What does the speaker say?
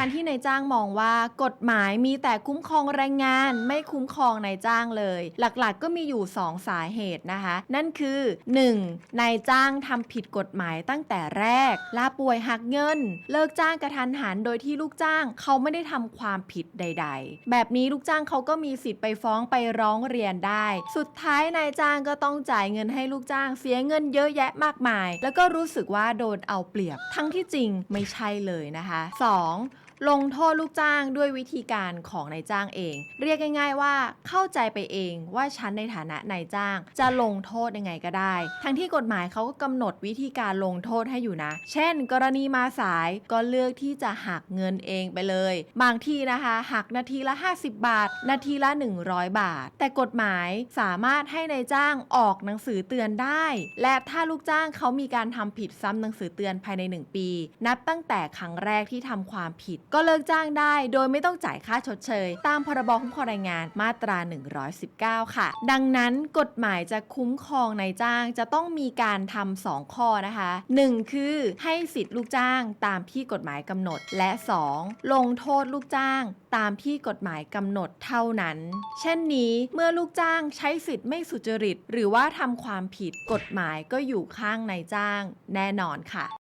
การที่นายจ้างมองว่ากฎหมายมีแต่คุ้มครองแรงงานไม่คุ้มครองนายจ้างเลย หลักๆ ก็มีอยู่ 2 สาเหตุนะคะ นั่นคือ 1. นายจ้างทำผิดกฎหมายตั้งแต่แรก ลาป่วยหักเงิน เลิกจ้างกระทันหันโดยที่ลูกจ้างเขาไม่ได้ทำความผิดใด ๆ แบบนี้ลูกจ้างเขาก็มีสิทธิ์ไปฟ้องไปร้องเรียนได้ สุดท้ายนายจ้างก็ต้องจ่ายเงินให้ลูกจ้างเสียเงินเยอะแยะมากมาย แล้วก็รู้สึกว่าโดนเอาเปรียบ ทั้งที่จริงไม่ใช่เลยนะคะ 2. ลงโทษลูกจ้างด้วยวิธีการของนายจ้างเอง เรียกง่าย ๆ ว่าเข้าใจไปเองว่าฉันในฐานะนายจ้าง จะลงโทษยังไงก็ได้ ทั้งที่กฎหมายเขาก็กำหนดวิธีการลงโทษให้อยู่นะ เช่น กรณีมาสายก็เลือกที่จะหักเงินเองไปเลย บางที่นะคะหักนาทีละ 50 บาท นาทีละ 100 บาท แต่กฎหมายสามารถให้ในายจ้างออกหนังสือเตือนได้ และถ้าลูกจ้างเขามีการทำผิดซ้ำหนังสือเตือนภายใน 1 ปี นับตั้งแต่ครั้งแรกที่ทำความผิดก็เลิกจ้างได้โดยไม่ต้องจ่ายค่าชดเชย ตามพรบคุ้มครองแรงงานมาตรา 119 ค่ะ ดังนั้นกฎหมายจะคุ้มครองนายจ้างจะต้องมีการทำสองข้อนะคะ 1 คือให้สิทธิ์ลูกจ้างตามที่กฎหมายกำหนด และ 2 ลงโทษลูกจ้างตามที่กฎหมายกำหนดเท่านั้น เช่นนี้เมื่อลูกจ้างใช้สิทธิ์ไม่สุจริต หรือว่าทำความผิดกฎหมายก็อยู่ข้างนายจ้างแน่นอนค่ะ